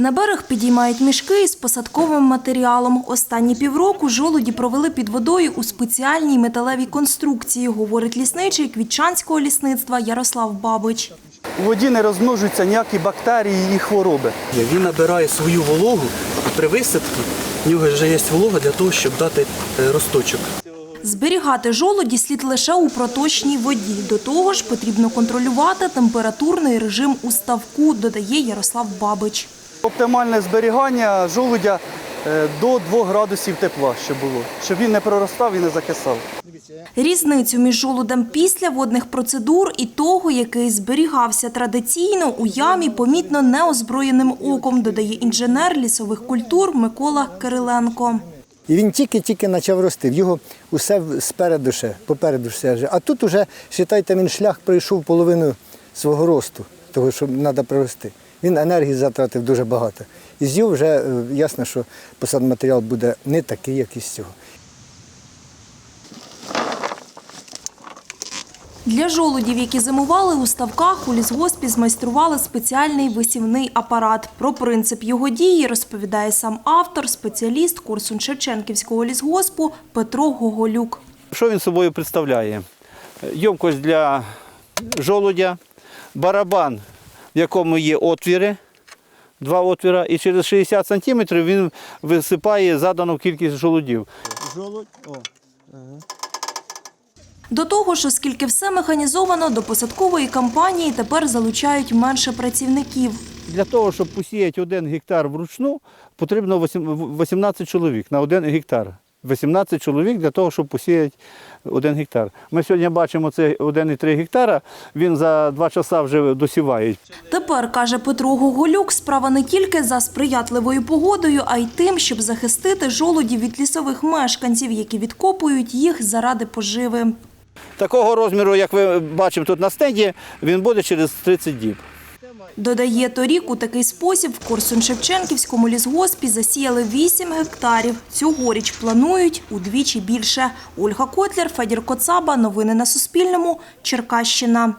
На берег підіймають мішки із посадковим матеріалом. Останні півроку жолуді провели під водою у спеціальній металевій конструкції, говорить лісничий Квітчанського лісництва Ярослав Бабич. У воді не розмножуються ніякі бактерії і хвороби. Він набирає свою вологу і при висадці в нього вже є волога для того, щоб дати е, росточок. Зберігати жолуді слід лише у проточній воді. До того ж, потрібно контролювати температурний режим у ставку, додає Ярослав Бабич. Оптимальне зберігання жолудя е, до 2 градусів тепла, щоб було, щоб він не проростав і не закисав. Різницю між жолудем після водних процедур і того, який зберігався традиційно у ямі, помітно неозброєним оком, додає інженер лісових культур Микола Кириленко. І він тільки-тільки почав рости. В його усе спереду ще, попереду все. вже. А тут уже, вважайте, він шлях пройшов половину свого росту, того, що треба прорости. Він енергії затратив дуже багато. І з його вже е, ясно, що посадматеріал буде не такий, як із цього. Для жолудів, які зимували у ставках, у лісгоспі змайстрували спеціальний висівний апарат. Про принцип його дії розповідає сам автор, спеціаліст курсу Шевченківського лісгоспу Петро Гоголюк. Що він собою представляє? Ємкость для жолудя, барабан, в якому є отвіри, два отвіра, і через 60 сантиметрів він висипає задану кількість жолудів. До того ж, оскільки все механізовано, до посадкової кампанії тепер залучають менше працівників. Для того, щоб посіяти один гектар вручну, потрібно 18 чоловік на один гектар. 18 чоловік для того, щоб посіяти один гектар. Ми сьогодні бачимо це 1,3 гектара, він за два часа вже досіває. Тепер, каже Петро Гоголюк, справа не тільки за сприятливою погодою, а й тим, щоб захистити жолудів від лісових мешканців, які відкопують їх заради поживи. Такого розміру, як ви бачимо тут на стенді, він буде через 30 діб. Додає, торік у такий спосіб в Корсун-Шевченківському лісгоспі засіяли 8 гектарів. Цьогоріч планують удвічі більше. Ольга Котляр, Федір Коцаба. Новини на Суспільному. Черкащина.